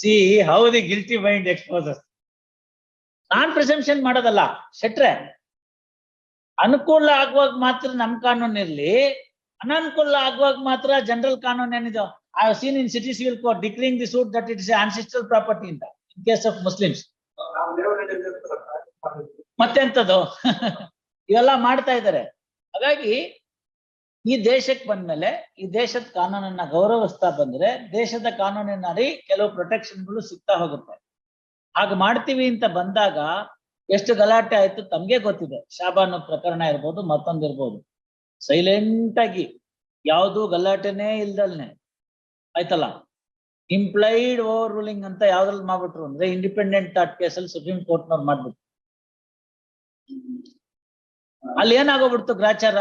See how the guilty mind exposes non presumption ಮಾಡೋದಲ್ಲ, ಶೆಟ್ರೆ. ಅನುಕೂಲ ಆಗುವಾಗ ಮಾತ್ರ ನಮ್ ಕಾನೂನ್ ಇರ್ಲಿ, ಅನನುಕೂಲ ಆಗುವಾಗ ಮಾತ್ರ ಜನರಲ್ ಕಾನೂನ್ ಏನಿದೆ? I seen in city civil court declining the suit that it is ancestral property ಅಂತ ಇನ್ ಕೇಸ್ ಆಫ್ ಮುಸ್ಲಿಮ್ಸ್ ಮತ್ತೆಂತದ್ದು? ಇವೆಲ್ಲ ಮಾಡ್ತಾ ಇದ್ದಾರೆ. ಹಾಗಾಗಿ ಈ ದೇಶಕ್ಕೆ ಬಂದ್ಮೇಲೆ, ಈ ದೇಶದ ಕಾನೂನನ್ನ ಗೌರವಿಸ್ತಾ ಬಂದ್ರೆ, ದೇಶದ ಕಾನೂನಿನ ಅಡಿ ಕೆಲವು ಪ್ರೊಟೆಕ್ಷನ್ಗಳು ಸಿಗ್ತಾ ಹೋಗುತ್ತೆ. ಹಾಗೆ ಮಾಡ್ತೀವಿ ಅಂತ ಬಂದಾಗ ಎಷ್ಟು ಗಲಾಟೆ ಆಯ್ತು ತಮ್ಗೆ ಗೊತ್ತಿದೆ. ಶಾಬಾನು ಪ್ರಕರಣ ಇರ್ಬೋದು, ಮತ್ತೊಂದು ಇರ್ಬೋದು. ಸೈಲೆಂಟ್ ಆಗಿ ಯಾವುದು ಗಲಾಟೆನೇ ಇಲ್ದಲ್ನೆ. ಆಯ್ತಲ್ಲ? ಇಂಪ್ಲೈಡ್ ಓವರ್ ರೂಲಿಂಗ್ ಅಂತ ಯಾವ್ದ್ರಲ್ಲಿ ಮಾಡ್ಬಿಟ್ರು ಅಂದ್ರೆ ಇಂಡಿಪೆಂಡೆಂಟ್ ಥಾಟ್ ಕೇಸಲ್ಲಿ ಸುಪ್ರೀಂ ಕೋರ್ಟ್ನವ್ರು ಮಾಡ್ಬಿಟ್ರು. ಅಲ್ಲಿ ಏನಾಗೋಗ್ಬಿಡ್ತು ಗ್ರಾಚಾರ?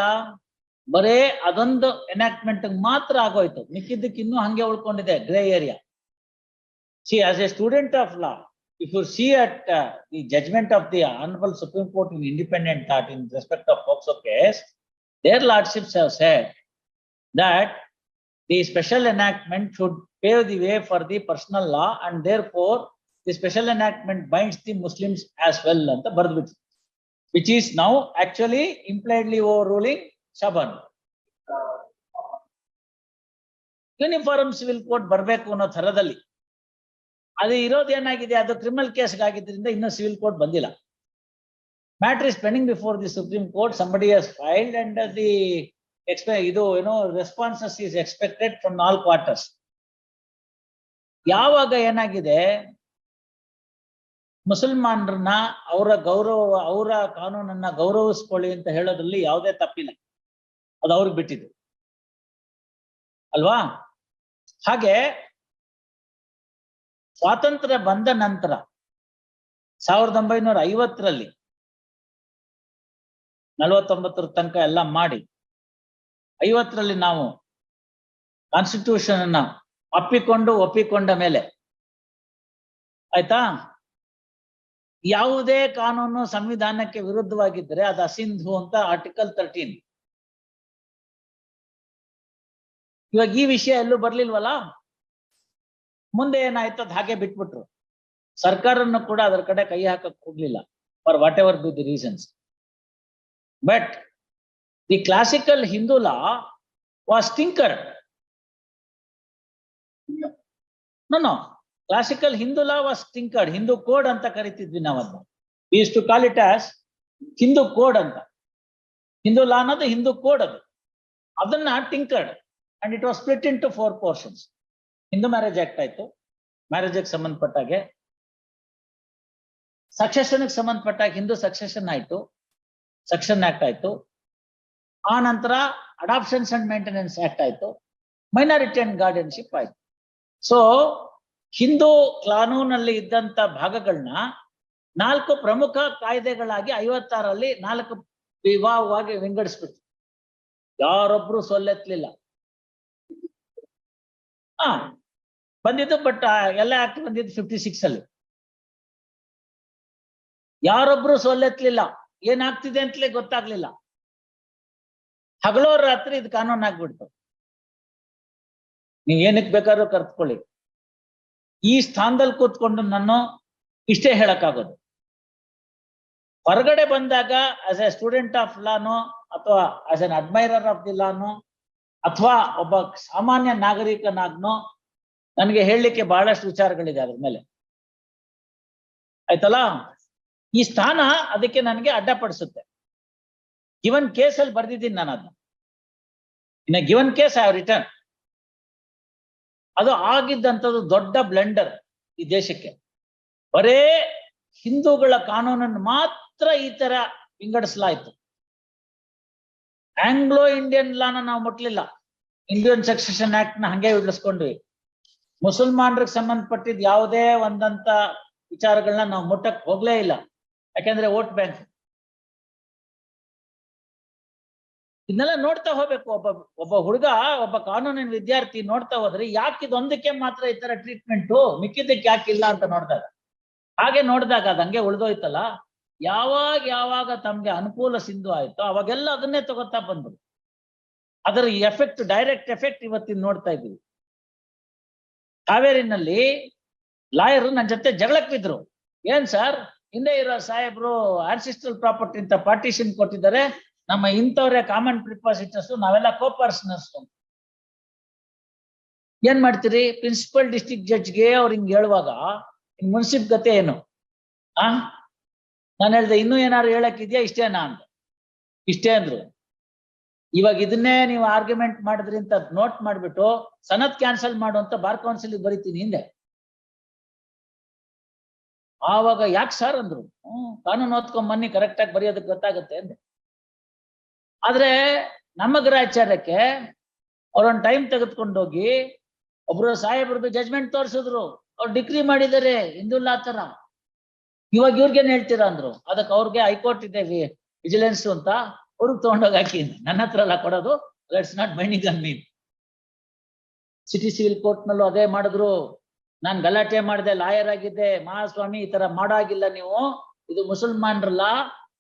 ಬರೇ ಅದೊಂದು ಎನಾಕ್ಟ್ಮೆಂಟ್ ಮಾತ್ರ ಆಗೋಯ್ತು ಮಿಕ್ಕಿದ್ದಕ್ಕೆ ಇನ್ನೂ ಹಂಗೆ ಉಳ್ಕೊಂಡಿದೆ grey area see as a student of law if you see at uh, the judgment of the Honorable Supreme Court in independent thought in respect of POXO case, their lordships have said that the special enactment should pave the way for the personal law and therefore the special enactment binds the Muslims as well ಅಂತ ಬರ್ದ್ಬಿಟ್ಟು which is now actually impliedly overruling Shaban. Uniform civil code ಬರಬೇಕು ಅನ್ನೋ ಥರದಲ್ಲಿ. ಅದು ಇರೋದು ಏನಾಗಿದೆ? ಅದು criminal case ಆಗಿದ್ರಿಂದ ಇನ್ನೂ ಸಿವಿಲ್ ಕೋರ್ಟ್ ಬಂದಿಲ್ಲ. Matter is pending before the supreme court somebody has filed and the ಎಕ್ಸ್ಪೆ ಇದು ಏನೋ responses is expected from all quarters ಯಾವಾಗ ಏನಾಗಿದೆ? ಮುಸಲ್ಮಾನರನ್ನ ಅವರ ಗೌರವ, ಅವರ ಕಾನೂನನ್ನ ಗೌರವಿಸ್ಕೊಳ್ಳಿ ಅಂತ ಹೇಳೋದ್ರಲ್ಲಿ ಯಾವುದೇ ತಪ್ಪಿಲ್ಲ. ಅದು ಅವ್ರಿಗೆ ಬಿಟ್ಟಿದ್ದು. ಅಲ್ವಾ? ಹಾಗೆ ಸ್ವಾತಂತ್ರ್ಯ ಬಂದ ನಂತರ ಸಾವಿರದ ಒಂಬೈನೂರ ಐವತ್ತರಲ್ಲಿ ನಲವತ್ತೊಂಬತ್ತರ ತನಕ ಎಲ್ಲ ಮಾಡಿ ಐವತ್ತರಲ್ಲಿ ನಾವು ಕಾನ್ಸ್ಟಿಟ್ಯೂಷನ್ ಅನ್ನ ಅಪ್ಪಿಕೊಂಡು ಒಪ್ಪಿಕೊಂಡ ಮೇಲೆ ಆಯ್ತಾ? ಯಾವುದೇ ಕಾನೂನು ಸಂವಿಧಾನಕ್ಕೆ ವಿರುದ್ಧವಾಗಿದ್ದರೆ ಅದು ಅಸಿಂಧು ಅಂತ ಆರ್ಟಿಕಲ್ ತರ್ಟೀನ್ ಇವಾಗ ಈ ವಿಷಯ ಎಲ್ಲೂ ಬರ್ಲಿಲ್ವಲ್ಲ? ಮುಂದೆ ಏನಾಯ್ತು ಅದ್ ಹಾಗೆ ಬಿಟ್ಬಿಟ್ರು. ಸರ್ಕಾರನ್ನು ಕೂಡ ಅದರ ಕಡೆ ಕೈ ಹಾಕಕ್ ಹೋಗ್ಲಿಲ್ಲ for whatever be the reasons but the classical Hindu law was tinker no classical Hindu law was tinkered Hindu code ಅಂತ ಕರಿತಿದ್ವಿ ನಾವನ್ನ is to call it as Hindu code ಅಂತ. ಹಿಂದೂ ಲಾ ಅನ್ನೋದು ಹಿಂದೂ ಕೋಡ್ ಅದು. ಅದನ್ನ tinkered and it was split into four portions Hindu marriage act ಆಯ್ತು. ಮ್ಯಾರೇಜ್ಗೆ ಸಂಬಂಧಪಟ್ಟಾಗೆ ಸಕ್ಸೆಷನ್ಗೆ ಸಂಬಂಧಪಟ್ಟಾಗ ಹಿಂದೂ ಸಕ್ಸೆಷನ್ ಆಯ್ತು. ಸೆಕ್ಷನ್ ಆಕ್ಟ್ ಆಯ್ತು. ಆ ನಂತರ ಅಡಾಪ್ಷನ್ಸ್ ಅಂಡ್ ಮೇಂಟೆನೆನ್ಸ್ ಆಕ್ಟ್ ಆಯ್ತು. ಮೈನಾರಿಟಿ ಅಂಡ್ ಗಾರ್ಡಿಯನ್ಶಿಪ್ ಆಯ್ತು. ಸೊ ಹಿಂದೂ ಕಾನೂನಲ್ಲಿ ಇದ್ದಂತ ಭಾಗಗಳನ್ನ ನಾಲ್ಕು ಪ್ರಮುಖ ಕಾಯ್ದೆಗಳಾಗಿ ಐವತ್ತಾರಲ್ಲಿ ನಾಲ್ಕು ವಿವಾಹವಾಗಿ ವಿಂಗಡಿಸ್ಬಿಟ್ಟು ಯಾರೊಬ್ರು ಸೊಲ್ಲೆತ್ಲಿಲ್ಲ ಹಾ, ಬಂದಿದ್ದು ಬಟ್ ಎಲ್ಲ ಆಕ್ಟ್ ಬಂದಿದ್ದು ಫಿಫ್ಟಿ ಸಿಕ್ಸ್ ಅಲ್ಲಿ. ಯಾರೊಬ್ರು ಸೋಲೆತ್ಲಿಲ್ಲ ಏನಾಗ್ತಿದೆ ಅಂತಲೇ ಗೊತ್ತಾಗ್ಲಿಲ್ಲ. ಹಗಲೋ ರಾತ್ರಿ ಇದು ಕಾನೂನು ಆಗ್ಬಿಡ್ತು. ನೀವ್ ಏನಕ್ಕೆ ಬೇಕಾದ್ರೂ ಕರ್ತ್ಕೊಳ್ಳಿ. ಈ ಸ್ಥಾನದಲ್ಲಿ ಕೂತ್ಕೊಂಡು ನಾನು ಇಷ್ಟೇ ಹೇಳಕ್ಕಾಗೋದು. ಹೊರಗಡೆ ಬಂದಾಗ ಆಸ್ ಎ ಸ್ಟೂಡೆಂಟ್ ಆಫ್ ಲಾನು ಅಥವಾ as an admirer of the ಲಾನೋ ಅಥವಾ ಒಬ್ಬ ಸಾಮಾನ್ಯ ನಾಗರಿಕನಾಗ್ನೋ ನನಗೆ ಹೇಳಲಿಕ್ಕೆ ಬಹಳಷ್ಟು ವಿಚಾರಗಳಿದೆ ಅದ್ರ ಮೇಲೆ. ಆಯ್ತಲ್ಲ? ಈ ಸ್ಥಾನ ಅದಕ್ಕೆ ನನಗೆ ಅಡ್ಡಪಡಿಸುತ್ತೆ. ಗಿವನ್ ಕೇಸ್ ಅಲ್ಲಿ ಬರ್ದಿದ್ದೀನಿ ನಾನು ಅದನ್ನ in given case I return ಅದು ಆಗಿದ್ದಂಥದ್ದು ದೊಡ್ಡ ಬ್ಲೆಂಡರ್ ಈ ದೇಶಕ್ಕೆ. ಬರೇ ಹಿಂದೂಗಳ ಕಾನೂನನ್ನು ಮಾತ್ರ ಈ ತರ ವಿಂಗಡಿಸಲಾಯ್ತು. ಆಂಗ್ಲೋ ಇಂಡಿಯನ್ ಲಾನ ನಾವು ಮುಟ್ಲಿಲ್ಲ. ಇಂಡಿಯನ್ ಸಕ್ಸೆಷನ್ ಆಕ್ಟ್ನ ಹಂಗೆ ಉಳಿಸ್ಕೊಂಡ್ವಿ ಮುಸಲ್ಮಾನರಿಗೆ ಸಂಬಂಧಪಟ್ಟಿದ್ ಯಾವುದೇ ಒಂದಂತ ವಿಚಾರಗಳನ್ನ ನಾವು ಮುಟ್ಟಕ್ ಹೋಗ್ಲೇ ಇಲ್ಲ. ಯಾಕಂದ್ರೆ ವೋಟ್ ಬ್ಯಾಂಕ್. ಇದನ್ನೆಲ್ಲ ನೋಡ್ತಾ ಹೋಗ್ಬೇಕು. ಒಬ್ಬ ಒಬ್ಬ ಹುಡುಗ, ಒಬ್ಬ ಕಾನೂನಿನ ವಿದ್ಯಾರ್ಥಿ ನೋಡ್ತಾ ಹೋದ್ರೆ ಯಾಕೆ ಇದೊಂದಕ್ಕೆ ಮಾತ್ರ ಈ ತರ ಟ್ರೀಟ್ಮೆಂಟು ಮಿಕ್ಕಿದ್ದಕ್ಕೆ ಯಾಕೆ ಇಲ್ಲ ಅಂತ ನೋಡಿದಾಗ. ಹಾಗೆ ನೋಡಿದಾಗ ಅದಂಗೆ ಉಳಿದೋಯ್ತಲ್ಲ ಉಳ್ದೋಯ್ತಲ್ಲ. ಯಾವಾಗ ಯಾವಾಗ ತಮ್ಗೆ ಅನುಕೂಲ ಸಿಂಧು ಆಯ್ತೋ ಅವಾಗೆಲ್ಲ ಅದನ್ನೇ ತಗೋತಾ ಬಂದ್ರು. ಅದರ ಎಫೆಕ್ಟ್ ಡೈರೆಕ್ಟ್ ಎಫೆಕ್ಟ್ ಇವತ್ತಿನ ನೋಡ್ತಾ ಇದ್ದೀವಿ. ಕಾವೇರಿನಲ್ಲಿ ಲಾಯರ್ ನನ್ನ ಜೊತೆ ಜಗಳಕ್ ಬಿದ್ರು. ಏನ್ ಸರ್? ಹಿಂದೆ ಇರೋ ಸಾಹೇಬ್ರು ಆನ್ಸಿಸ್ಟ್ರಲ್ ಪ್ರಾಪರ್ಟಿ ಅಂತ ಪಾರ್ಟಿಷನ್ ಕೊಟ್ಟಿದ್ದಾರೆ. ನಮ್ಮ ಇಂಥವ್ರೆ ಕಾಮನ್ ಪ್ರಿಪಾಸಿಟರ್ಸ್ ನಾವೆಲ್ಲ ಕೋ ಏನು ಮಾಡ್ತೀರಿ? ಪ್ರಿನ್ಸಿಪಲ್ ಡಿಸ್ಟ್ರಿಕ್ಟ್ ಜಡ್ಜ್ಗೆ ಅವ್ರು ಹಿಂಗ್ ಹೇಳುವಾಗ ಮುನ್ಸಿಪ್ ಗತೆ ಏನು? ಆ? ನಾನು ಹೇಳಿದೆ, ಇನ್ನೂ ಏನಾದ್ರು ಹೇಳಕ್ ಇದೆಯಾ? ನಾನು ಇಷ್ಟೇ ಅಂದ್ರು. ಇವಾಗ ಇದನ್ನೇ ನೀವು ಆರ್ಗ್ಯುಮೆಂಟ್ ಮಾಡಿದ್ರಿ ಅಂತ ನೋಟ್ ಮಾಡ್ಬಿಟ್ಟು ಸನತ್ ಕ್ಯಾನ್ಸಲ್ ಮಾಡು ಅಂತ ಬಾರ್ ಕೌನ್ಸಿಲ್ ಬರೀತೀನಿ ಹಿಂದೆ. ಆವಾಗ ಯಾಕೆ ಸರ್ ಅಂದ್ರು? ಕಾನೂನು ಓದ್ಕೊಂಡ್ ಬನ್ನಿ ಕರೆಕ್ಟ್ ಆಗಿ ಬರೆಯೋದಕ್ಕೆ ಗೊತ್ತಾಗುತ್ತೆ ಅಂದೆ. ಆದ್ರೆ ನಮ್ಮ ಗೃಹಾಚಾರ್ಯಕ್ಕೆ ಅವ್ರೊಂದು ಟೈಮ್ ತೆಗೆದುಕೊಂಡೋಗಿ ಒಬ್ರು ಸಾಹೇಬ್ರದ್ದು ಜಜ್ಮೆಂಟ್ ತೋರಿಸಿದ್ರು. ಅವ್ರು ಡಿಗ್ರಿ ಮಾಡಿದ್ದಾರೆ ಹಿಂದುಲ್ಲ ತರ ಇವಾಗ ಇವ್ರಿಗೇನ್ ಹೇಳ್ತೀರಾ ಅಂದ್ರು? ಅದಕ್ಕೆ ಅವ್ರಿಗೆ ಹೈಕೋರ್ಟ್ ಇದೆ ವಿಜಿಲೆನ್ಸ್ ಅಂತ, ಅವ್ರಿಗೆ ತಗೊಂಡೋಗಿ ಹಾಕಿ. ನನ್ನ ಹತ್ರ ಎಲ್ಲ ಕೊಡೋದು ಇಟ್ಸ್ ನಾಟ್ ಬೈಂಡಿಂಗ್ ಅನ್ ಮೀನ್ ಸಿಟಿ ಸಿವಿಲ್ ಕೋರ್ಟ್ ನಲ್ಲೂ ಅದೇ ಮಾಡಿದ್ರು. ನಾನ್ ಗಲಾಟೆ ಮಾಡಿದೆ, ಲಾಯರ್ ಆಗಿದ್ದೆ, ಮಹಾಸ್ವಾಮಿ ಈ ತರ ಮಾಡಾಗಿಲ್ಲ ನೀವು. ಇದು ಮುಸಲ್ಮಾನ್ರಲ್ಲ,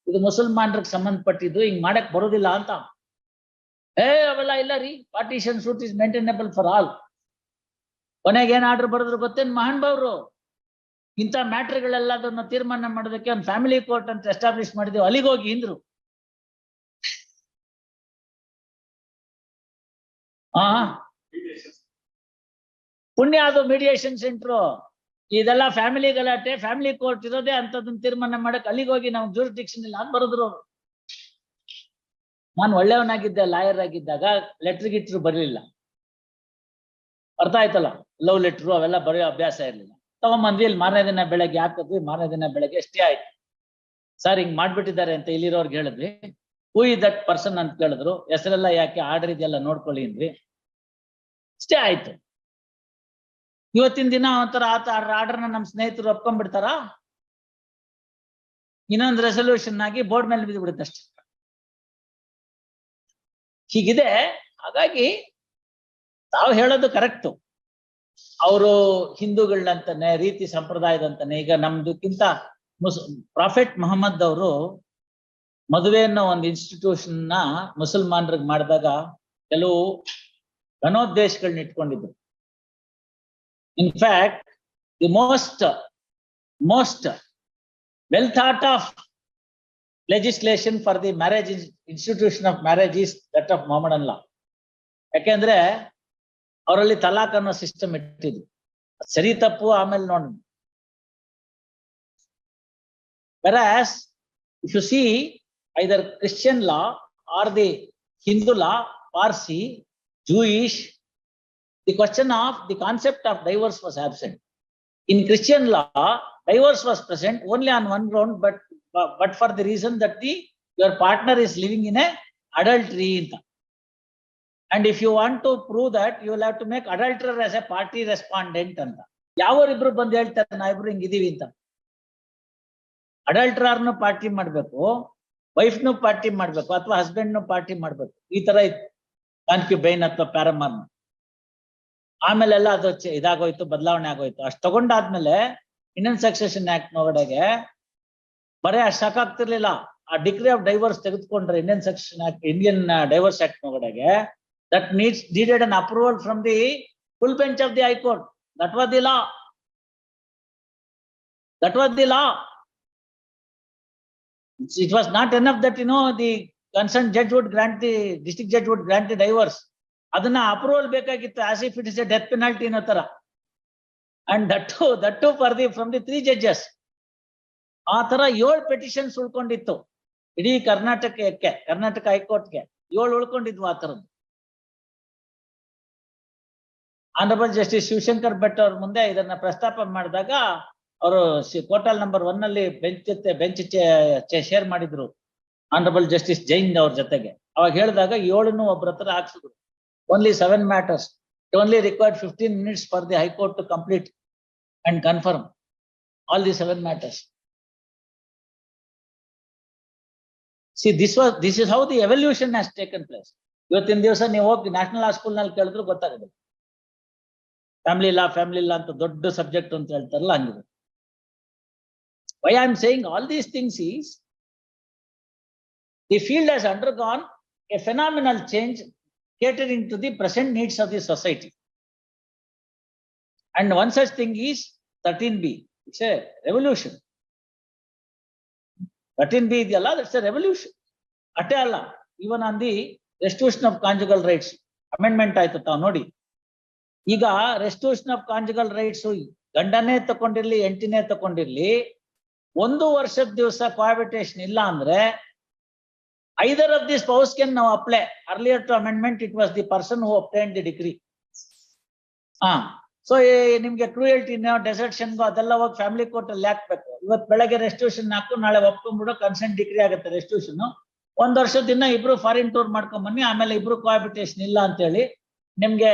ಇದು ಮುಸಲ್ಮಾನ್ರಿಗೆ ಸಂಬಂಧಪಟ್ಟಿದ್ದು, ಹಿಂಗ್ ಮಾಡಕ್ ಬರೋದಿಲ್ಲ ಅಂತ. ಏ, ಅವೆಲ್ಲ ಇಲ್ಲ ರೀ. Partition suit is maintainable for all ಕೊನೆಗೆ ಏನ್ ಆರ್ಡರ್ ಬರೆದ್ರು ಗೊತ್ತೇನ್ ಮಹಾನ್ ಬಾವ್ರು? ಇಂಥ ಮ್ಯಾಟ್ರಿಗಳೆಲ್ಲದನ್ನ ತೀರ್ಮಾನ ಮಾಡೋದಕ್ಕೆ ಒಂದು ಫ್ಯಾಮಿಲಿ ಕೋರ್ಟ್ ಅಂತ ಎಸ್ಟಾಬ್ಲಿಷ್ ಮಾಡಿದ್ವಿ. ಅಲ್ಲಿಗೆ ಹೋಗಿ ಇಂದ್ರು. ಹಾ ಪುಣ್ಯ ಅದು ಮೀಡಿಯೇಷನ್ ಸೆಂಟ್ರು ಇದೆಲ್ಲ ಫ್ಯಾಮಿಲಿ ಗಲಾಟೆ ಫ್ಯಾಮಿಲಿ ಕೋರ್ಟ್ ಇರೋದೇ ಅಂತದನ್ನ ತೀರ್ಮಾನ ಮಾಡಕ್ ಅಲ್ಲಿಗೆ ಹೋಗಿ ನಾವು ಜೂರಿಸ್ಟಿಕ್ಷನ್ ಇಲ್ಲ ಅಂತ ಬರೆದ್ರು ಅವರು. ನಾನು ಒಳ್ಳೆಯವನಾಗಿದ್ದೆ ಲಾಯರ್ ಆಗಿದ್ದಾಗ ಲೆಟ್ರ್ ಗಿಟ್ರು ಬರಲಿಲ್ಲ. ಅರ್ಥ ಆಯ್ತಲ್ಲ? ಲವ್ ಲೆಟ್ರು ಅವೆಲ್ಲ ಬರೆಯೋ ಅಭ್ಯಾಸ ಇರ್ಲಿಲ್ಲ. ತಗೊಂಬಂದ್ವಿ, ಇಲ್ಲಿ ಮಾರನೇ ದಿನ ಬೆಳಗ್ಗೆ ಹಾಕಿದ್ವಿ, ಮಾರನೇ ದಿನ ಬೆಳಗ್ಗೆ ಎಷ್ಟೇ ಆಯ್ತು. ಸರ್ ಹಿಂಗ್ ಮಾಡ್ಬಿಟ್ಟಿದ್ದಾರೆ ಅಂತ ಇಲ್ಲಿರೋರ್ಗೆ ಹೇಳಿದ್ವಿ. ಹೂ ದಟ್ ಪರ್ಸನ್ ಅಂತ ಕೇಳಿದ್ರು. ಹೆಸರೆಲ್ಲ ಯಾಕೆ ಆರ್ಡರ್ ಇದೆಲ್ಲ ನೋಡ್ಕೊಳ್ಳಿ ಅಂದ್ವಿ. ಅಷ್ಟೇ ಆಯ್ತು. ಇವತ್ತಿನ ದಿನ ಒಂಥರ ಆತ ಆರ್ಡರ್ನ ನಮ್ಮ ಸ್ನೇಹಿತರು ಒಪ್ಕೊಂಡ್ಬಿಡ್ತಾರ? ಇನ್ನೊಂದು ರೆಸೊಲ್ಯೂಷನ್ ಆಗಿ ಬೋರ್ಡ್ ಮೇಲೆ ಬಿದ್ದು ಬಿಡುತ್ತೆ ಅಷ್ಟೇ. ಹೀಗಿದೆ. ಹಾಗಾಗಿ ತಾವು ಹೇಳೋದು ಕರೆಕ್ಟು ಅವರು ಹಿಂದೂಗಳಂತಾನೆ, ರೀತಿ ಸಂಪ್ರದಾಯದಂತಾನೆ, ಈಗ ನಮ್ದುಕ್ಕಿಂತ ಮುಸ್, ಪ್ರಾಫೆಟ್ ಮೊಹಮ್ಮದ್ ಅವರು ಮದುವೆ ಅನ್ನೋ ಒಂದು ಇನ್ಸ್ಟಿಟ್ಯೂಷನ್ನ ಮುಸಲ್ಮಾನರಿಗೆ ಮಾಡಿದಾಗ ಕೆಲವು ಘನೋದ್ದೇಶಗಳನ್ನ ಇಟ್ಕೊಂಡಿದ್ರು. In fact the most most well thought of legislation for the marriage institution of marriage is that of Mohammed law ಯಾಕೆಂದ್ರೆ ಅವರಲ್ಲಿ ತಲಾಕ್ ಅನ್ನೋ ಸಿಸ್ಟಮ್ ಇಟ್ಟಿದ್ರು ಅದ್ ಸರಿ ತಪ್ಪು ಆಮೇಲೆ ನೋಡೋಣ whereas if you see either Christian law or the Hindu law, Parsi, Jewish, the question of the concept of divorce was absent. In Christian law, divorce was present only on one ground, but but for the reason that the your partner is living in a adultery. ಅಂತ. If you want to prove that you have to make adulterer as a party respondent ಅಂತ. ಯಾವರಿಬ್ರು ಬಂದು ಹೇಳ್ತಾರೆ ನಾವಿಬ್ರು ಹಿಂಗಿದೀವಿ ಅಂತ. ಅಡಲ್ಟ್ರಾರ್ನು party ಮಾಡ್ಬೇಕು, ವೈಫ್ನು party ಮಾಡ್ಬೇಕು, ಅಥವಾ ಹಸ್ಬೆಂಡ್ನು party ಮಾಡ್ಬೇಕು ಈ ತರ ಇತ್ತು ಕಾನ್ಕ್ಯುಬೈನ್ ಅಥವಾ ಪ್ಯಾರಮಾರ್ನ ಆಮೇಲೆಲ್ಲ ಅದು ಇದಾಗೋಯ್ತು, ಬದಲಾವಣೆ ಆಗೋಯ್ತು ಅಷ್ಟು ತಗೊಂಡಾದ್ಮೇಲೆ ಇಂಡಿಯನ್ ಸಕ್ಸೆಷನ್ ಆಕ್ಟ್ ಒಳಗಡೆಗೆ ಬರೇ ಅಷ್ಟು ಸಾಕಾಗ್ತಿರ್ಲಿಲ್ಲ ಆ ಡಿಗ್ರಿ ಆಫ್ ಡೈವರ್ಸ್ ತೆಗೆದುಕೊಂಡ್ರೆ Indian section act Indian divorce act ಒಳಗಡೆಗೆ That needs needed an approval from the full bench of the high court that was the law that was the law It's- It was not enough that, you know, the concerned judge would grant the, district judge would grant the divorce. ಅದನ್ನ approval ಬೇಕಾಗಿತ್ತು as if it is a death penalty ಅನ್ನೋ ತರ and that that for the from the three judges ಆ ತರ ಏಳು petitions ಉಳ್ಕೊಂಡಿತ್ತು ಇಡೀ ಕರ್ನಾಟಕಕ್ಕೆ ಕರ್ನಾಟಕ ಹೈಕೋರ್ಟ್ಗೆ ಏಳು ಉಳ್ಕೊಂಡಿದ್ವು ಆ ತರದ್ದು Honourable justice Shivashankar Bhat ಅವ್ರ ಮುಂದೆ ಇದನ್ನ ಪ್ರಸ್ತಾಪ ಮಾಡಿದಾಗ ಅವರು ಕೋಟಲ್ ನಂಬರ್ ಒನ್ ಅಲ್ಲಿ ಬೆಂಚ್ ಜೊತೆ ಬೆಂಚ್ ಶೇರ್ ಮಾಡಿದ್ರು ಆನರಬಲ್ ಜಸ್ಟಿಸ್ ಜೈನ್ ಅವ್ರ ಜೊತೆಗೆ. ಅವಾಗ ಹೇಳಿದಾಗ ಏಳನ್ನು ಒಬ್ಬರ ಹತ್ರ ಹಾಕ್ಸಿದ್ರು. Only seven matters only required fifteen minutes for the high court to complete and confirm all the seven matters see this was this is how the evolution has taken place ಇವತ್ತಿನ ದಿವಸ ನೀವು ಹೋಗಿ ನ್ಯಾಷನಲ್ ಸ್ಕೂಲ್ನಲ್ಲಿ ಕೇಳಿದ್ರು ಗೊತ್ತಾಗುತ್ತೆ family law family law ಅಂತ ದೊಡ್ಡ subject ಅಂತ ಹೇಳ್ತಾರಲ್ಲ ಹಂಗಿದೆ why I am saying all these things is the field has undergone a phenomenal change catering to the present needs of the society. And one such thing is thirteen B, it's a revolution. Thirteen B ಇದೆಯಲ್ಲ, that's a revolution. ಅಷ್ಟೇ ಅಲ್ಲ, even on the restitution of conjugal rights, amendment ಆಯ್ತು ತಾವು ನೋಡಿ. ಈಗ restoration of conjugal rights ಗಂಡನೇ ತಕೊಂಡಿರ್ಲಿ, ಎಂಟಿನೇ ತಕೊಂಡಿರ್ಲಿ, ಒಂದು ವರ್ಷದ ದಿವಸ cohabitation ಇಲ್ಲ ಅಂದ್ರೆ either of this spouse can ನಾವು apply earlier to amendment it was the person who obtain the degree ಹಾ, ಸೊ ನಿಮ್ಗೆ ಕ್ರೂಯಲ್ಟಿ ಡೆಸರ್ಷನ್ ಅದೆಲ್ಲ ಹೋಗಿ ಫ್ಯಾಮಿಲಿ ಕೋರ್ಟ್ ಅಲ್ಲಿ ಹಾಕ್ಬೇಕು. ಇವತ್ ಬೆಳಗ್ಗೆ ರೆಸ್ಟ್ಯೂಷನ್ ಹಾಕು ನಾಳೆ ಒಪ್ಕೊಂಡ್ಬಿಡು ಕನ್ಸೆಂಟ್ ಡಿಗ್ರಿ ಆಗುತ್ತೆ ರೆಸ್ಟ್ಯೂಷನ್ ಒಂದ್ ವರ್ಷದ ದಿನ ಇಬ್ರು ಫಾರಿನ್ ಟೂರ್ ಮಾಡ್ಕೊಂಡ್ ಬನ್ನಿ ಆಮೇಲೆ ಇಬ್ರು ಕೋಹಾಬಿಟೇಷನ್ ಇಲ್ಲ ಅಂತ ಹೇಳಿ ನಿಮ್ಗೆ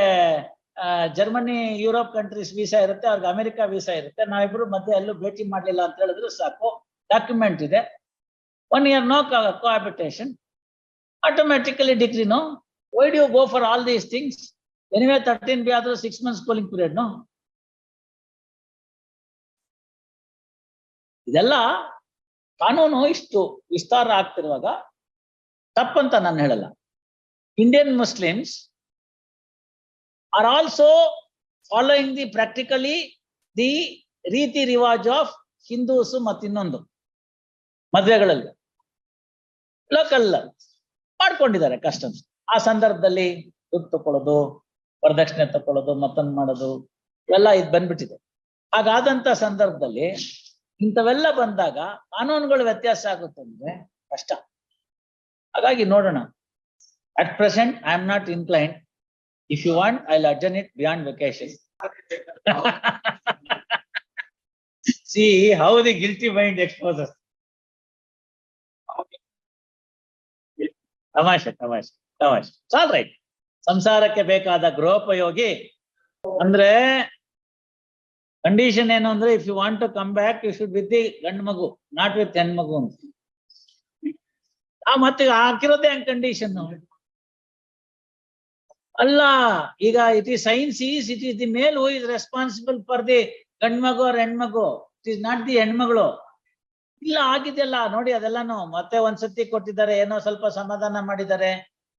ಜರ್ಮನಿ, ಯುರೋಪ್ ಕಂಟ್ರೀಸ್ ವೀಸಾ ಇರುತ್ತೆ, ಅವ್ರಿಗೆ ಅಮೆರಿಕ ವೀಸಾ ಇರುತ್ತೆ. ನಾವಿಬ್ರು ಮಧ್ಯೆ ಎಲ್ಲೂ ಭೇಟಿ ಮಾಡಲಿಲ್ಲ ಅಂತ ಹೇಳಿದ್ರು ಸಾಕು. ಡಾಕ್ಯುಮೆಂಟ್ ಇದೆ. One year no cohabitation automatically degree no why do you go for all these things anyway thirteen B ಆದ್ರೂ six months cooling period no ಇದೆಲ್ಲ ಕಾನೂನು ಇಷ್ಟು ವಿಸ್ತಾರ ಆಗ್ತಿರುವಾಗ ತಪ್ಪಂತ ನಾನು ಹೇಳಲ್ಲ. Indian Muslims are also following the practically the ರೀತಿ ರಿವಾಜ್ ಆಫ್ ಹಿಂದೂಸ್ ಮತ್ತಿನ್ನೊಂದು ಮದ್ವೆಗಳಲ್ಲಿ ಲೋಕಲ್ ಮಾಡ್ಕೊಂಡಿದ್ದಾರೆ ಕಸ್ಟಮ್ಸ್ ಆ ಸಂದರ್ಭದಲ್ಲಿ ದುಡ್ಡು ತಕೊಳ್ಳೋದು ವರದಕ್ಷಿಣೆ ತಕೊಳ್ಳೋದು ಮತ್ತೊಂದು ಮಾಡೋದು ಇವೆಲ್ಲ ಇದು ಬಂದ್ಬಿಟ್ಟಿದೆ. ಹಾಗಾದಂತ ಸಂದರ್ಭದಲ್ಲಿ ಇಂಥವೆಲ್ಲ ಬಂದಾಗ ಕಾನೂನುಗಳು ವ್ಯತ್ಯಾಸ ಆಗುತ್ತೆ ಅಂದ್ರೆ ಕಷ್ಟ. ಹಾಗಾಗಿ ನೋಡೋಣ. At present I am not incline if you want, I adjourn it beyond vacation see how the guilty mind exposes. ತಮಾಷೆ ತಮಾಷೆ ತಮಾಷೆ. ಸಾಲ್ ರೈಟ್ ಸಂಸಾರಕ್ಕೆ ಬೇಕಾದ ಗೃಹೋಪಯೋಗಿ. ಅಂದ್ರೆ ಕಂಡೀಷನ್ ಏನು ಅಂದ್ರೆ if you want to come back you should with the ಗಂಡು ಮಗು ನಾಟ್ ವಿತ್ ಹೆಣ್ಮಗು ಅಂತ. ಆ ಮತ್ತೆ ಹಾಕಿರೋದೇ ಹಂಗ್ ಕಂಡೀಷನ್ ಅಲ್ಲ, ಈಗ it is science is it is the male who is responsible for the ಗಂಡ್ಮಗು ಅವ್ರ ಹೆಣ್ಮಗು. ಇಟ್ ಈಸ್ ನಾಟ್ ದಿ ಹೆಣ್ಮಗಳು. ಇಲ್ಲ ಆಗಿದೆಯಲ್ಲ ನೋಡಿ, ಅದೆಲ್ಲಾನು. ಮತ್ತೆ ಒಂದ್ಸತಿ ಕೊಟ್ಟಿದ್ದಾರೆ, ಏನೋ ಸ್ವಲ್ಪ ಸಮಾಧಾನ ಮಾಡಿದ್ದಾರೆ.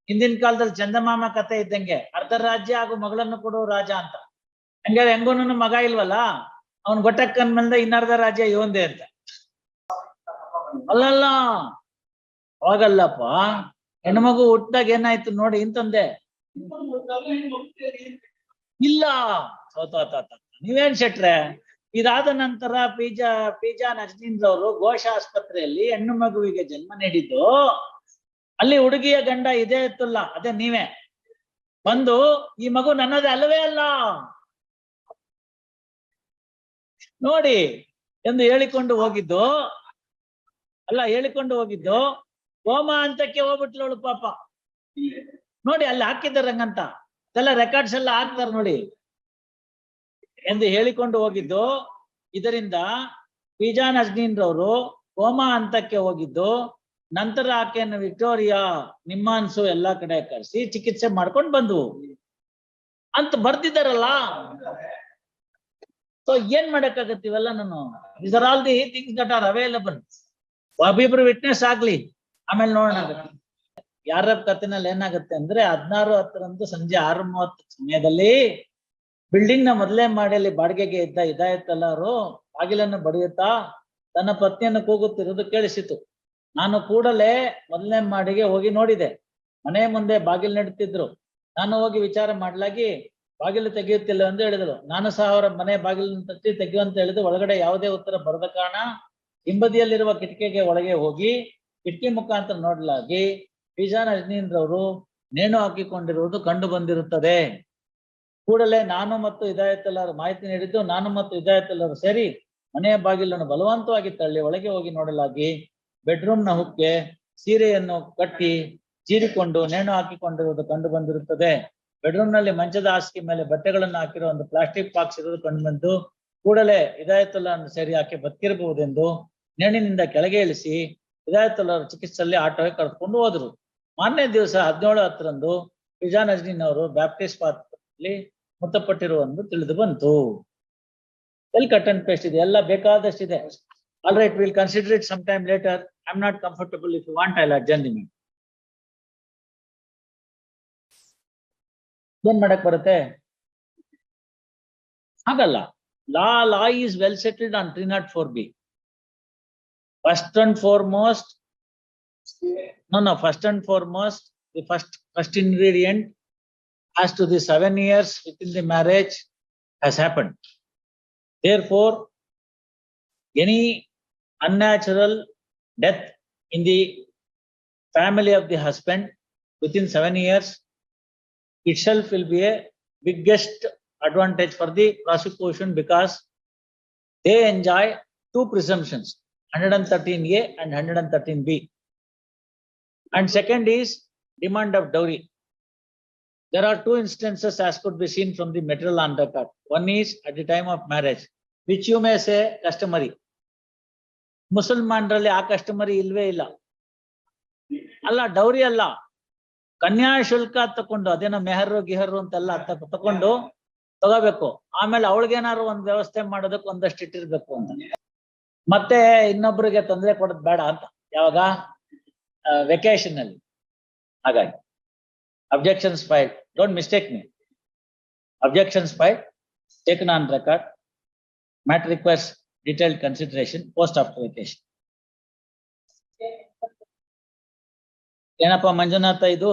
ಹಿಂದಿನ ಕಾಲದಲ್ಲಿ ಚಂದಮಾಮ ಕತೆ ಇದ್ದಂಗೆ. ಅರ್ಧ ರಾಜ್ಯ ಹಾಗೂ ಮಗಳನ್ನು ಕೊಡು ರಾಜ ಅಂತ. ಹಂಗಾರೆ ಹೆಂಗೋನು ಮಗ ಇಲ್ವಲ್ಲ? ಅವ್ನ್ ಗೊಟ್ಟಕ್ಕನ್ ಮೇಲೆ ಇನ್ನರ್ಧ ರಾಜ್ಯ ಇವಂದೆ ಅಂತ. ಅಲ್ಲಲ್ಲ. ಅವಾಗಲ್ಲಪ್ಪ ಹೆಣ್ಮಗು ಹುಟ್ಟಾಗ ಏನಾಯ್ತು ನೋಡಿ, ಇಂತಂದೆ. ಇಲ್ಲ. ನೀವೇನ್ ಶೆಟ್ರೆ? ಇದಾದ ನಂತರ ಪಿಜಾ ಪಿಜಾ ಅವರು ಘೋಷ ಆಸ್ಪತ್ರೆಯಲ್ಲಿ ಹೆಣ್ಣು ಮಗುವಿಗೆ ಜನ್ಮ ನೀಡಿದ್ದು. ಅಲ್ಲಿ ಹುಡುಗಿಯ ಗಂಡ ಇದೇ ಇತ್ತಲ್ಲ ಅದೇ ನೀವೇ. ಬಂದು, ಈ ಮಗು ನನ್ನದೇ ಅಲ್ಲವೇ ಅಲ್ಲ? ನೋಡಿ ಎಂದು ಹೇಳಿಕೊಂಡು ಹೋಗಿದ್ದು. ಅಲ್ಲ, ಹೇಳಿಕೊಂಡು ಹೋಗಿದ್ದು. ಹೋಮ ಅಂತಕ್ಕೆ ಹೋಗ್ಬಿಟ್ಲವಳು ಪಾಪ. ನೋಡಿ ಅಲ್ಲಿ ಹಾಕಿದ್ದಾರೆ ಹಂಗಂತ. ಎಲ್ಲ ರೆಕಾರ್ಡ್ಸ್ ಎಲ್ಲ ಹಾಕ್ತಾರೆ ನೋಡಿ. ಎಂದು ಹೇಳಿಕೊಂಡು ಹೋಗಿದ್ದು, ಇದರಿಂದ ಪಿಜಾ ನಜ್ನೀನ್ರವರು ಕೋಮಾ ಹಂತಕ್ಕೆ ಹೋಗಿದ್ದು, ನಂತರ ಆಕೆಯನ್ನು ವಿಕ್ಟೋರಿಯಾ, ನಿಮ್ಮಾನ್ಸು ಎಲ್ಲಾ ಕಡೆ ಕರೆಸಿ ಚಿಕಿತ್ಸೆ ಮಾಡ್ಕೊಂಡು ಬಂದ್ವು. ಅಂತ ಬರ್ತಿದ್ದಾರಲ್ಲ ಸೊ ಏನ್ ಮಾಡಕ್ಕಾಗತ್ತಿವಲ್ಲ ನಾನು? Are all the things that are available ಒಬ್ಬಿಬ್ರು witness ಆಗ್ಲಿ. ಆಮೇಲೆ ನೋಡೋಣ. ಯಾರ ಕಥೆನಲ್ಲಿ ಏನಾಗುತ್ತೆ ಅಂದ್ರೆ ಹದಿನಾರು ಹತ್ತರಂದು ಸಂಜೆ ಆರು ಮೂವತ್ತು ಸಮಯದಲ್ಲಿ ಬಿಲ್ಡಿಂಗ್ನ ಮೊದಲೇ ಮಾಡಿಯಲ್ಲಿ ಬಾಡಿಗೆಗೆ ಇದ್ದ ಇದಾಯ್ತಲ್ಲಾರು ಬಾಗಿಲನ್ನು ಬಡಿಯುತ್ತಾ ತನ್ನ ಪತ್ನಿಯನ್ನು ಕೂಗುತ್ತಿರುವುದು ಕೇಳಿಸಿತು. ನಾನು ಕೂಡಲೇ ಮೊದಲನೇ ಮಾಡಿಗೆ ಹೋಗಿ ನೋಡಿದೆ. ಮನೆ ಮುಂದೆ ಬಾಗಿಲು ನೆಡುತ್ತಿದ್ರು. ನಾನು ಹೋಗಿ ವಿಚಾರ ಮಾಡ್ಲಾಗಿ ಬಾಗಿಲು ತೆಗೆಯುತ್ತಿಲ್ಲ ಎಂದು ಹೇಳಿದರು. ನಾನು ಸಹ ಅವರ ಮನೆ ಬಾಗಿಲನ್ನು ತಟ್ಟಿ ತೆಗೆಯುವಂತ ಹೇಳಿದು ಒಳಗಡೆ ಯಾವುದೇ ಉತ್ತರ ಬರದ ಕಾರಣ ಹಿಂಬದಿಯಲ್ಲಿರುವ ಕಿಟಕಿಗೆ ಒಳಗೆ ಹೋಗಿ ಕಿಟಕಿ ಮುಖಾಂತರ ನೋಡಲಾಗಿ ಪಿಜಾ ಅವರು ನೇಣು ಹಾಕಿಕೊಂಡಿರುವುದು ಕಂಡು ಬಂದಿರುತ್ತದೆ. ಕೂಡಲೇ ನಾನು ಮತ್ತು ಇದಾಯತ್ತಲ್ಲರು ಮಾಹಿತಿ ನೀಡಿದ್ದು, ನಾನು ಮತ್ತು ಇದಾಯತ್ತಲ್ಲರು ಸೇರಿ ಮನೆಯ ಬಾಗಿಲನ್ನು ಬಲವಂತವಾಗಿ ತಳ್ಳಿ ಒಳಗೆ ಹೋಗಿ ನೋಡಲಾಗಿ ಬೆಡ್ರೂಮ್ನ ಹುಕ್ಕೆ ಸೀರೆಯನ್ನು ಕಟ್ಟಿ ಚೀರಿಕೊಂಡು ನೇಣು ಹಾಕಿಕೊಂಡಿರುವುದು ಕಂಡು ಬಂದಿರುತ್ತದೆ. ಬೆಡ್ರೂಮ್ನಲ್ಲಿ ಮಂಚದ ಹಾಸಿಗೆ ಮೇಲೆ ಬಟ್ಟೆಗಳನ್ನು ಹಾಕಿರುವ ಒಂದು ಪ್ಲಾಸ್ಟಿಕ್ ಬಾಕ್ಸ್ ಇರುವುದು ಕಂಡು ಬಂದು ಕೂಡಲೇ ಇದಾಯತುಲ್ಲನ್ನು ಸೇರಿ ಆಕೆ ಬದುಕಿರಬಹುದೆಂದು ನೇಣಿನಿಂದ ಕೆಳಗೆ ಇಳಿಸಿ ಇದಾಯತುಲ್ಲರು ಚಿಕಿತ್ಸೆಯಲ್ಲಿ ಆಟೋಗೆ ಕರ್ಕೊಂಡು ಹೋದ್ರು. ಮಾರನೇ ದಿವಸ ಹದಿನೇಳು ಹತ್ತರಂದು ಪಿಜಾ ಅವರು ಬ್ಯಾಪ್ಟಿಸ್ಟ್ ಪಾತ್ರದಲ್ಲಿ ಮೃತಪಟ್ಟಿರುವಂದು ತಿಳಿದು ಬಂತು. ಎಲ್ಲಿ ಕಟ್ ಅಂಡ್ ಪೇಸ್ಟ್ ಇದೆ? ಎಲ್ಲ ಬೇಕಾದಷ್ಟಿದೆ all right will consider it some time later I am not comfortable if you want I lot the ಏನ್ ಮಾಡಕ್ ಬರುತ್ತೆ? ಹಾಗಲ್ಲ. Law law is well settled on three not four be first and foremost no no first and foremost the first first ingredient as to the seven years within the marriage has happened. Therefore any unnatural death in the family of the husband within seven years itself will be a biggest advantage for the prosecution because they enjoy two presumptions, hundred and thirteen A and and. And second is demand of dowry. There are two instances as could be seen from the material undercut. One is at the time of marriage, which you may say customary. ಮುಸಲ್ಮಾನರಲ್ಲಿ ಆ customary ಇಲ್ವೇ ಇಲ್ಲ ಅಲ್ಲ dowry ಅಲ್ಲ ಕನ್ಯಾ ಶುಲ್ಕ ತಕೊಂಡು ಅದೇನೋ ಮೆಹರು ಗಿಹರು ಅಂತೆಲ್ಲ ತಕ- ತಕೊಂಡು ತಗೋಬೇಕು ಆಮೇಲೆ ಅವಳಿಗೇನಾದ್ರು ಒಂದ್ ವ್ಯವಸ್ಥೆ ಮಾಡೋದಕ್ಕೆ ಒಂದಷ್ಟು ಇಟ್ಟಿರ್ಬೇಕು ಅಂತ ಮತ್ತೆ ಇನ್ನೊಬ್ರಿಗೆ ತೊಂದರೆ ಕೊಡೋದ್ ಬೇಡ ಅಂತ ಯಾವಾಗ ವೆಕೇಶನ್ ಅಲ್ಲಿ. ಹಾಗಾಗಿ objections file don't mistake me objections file taken on record mat request detailed consideration post after vacation ಏನಪ್ಪ ಮಂಜುನಾಥ ಇದು?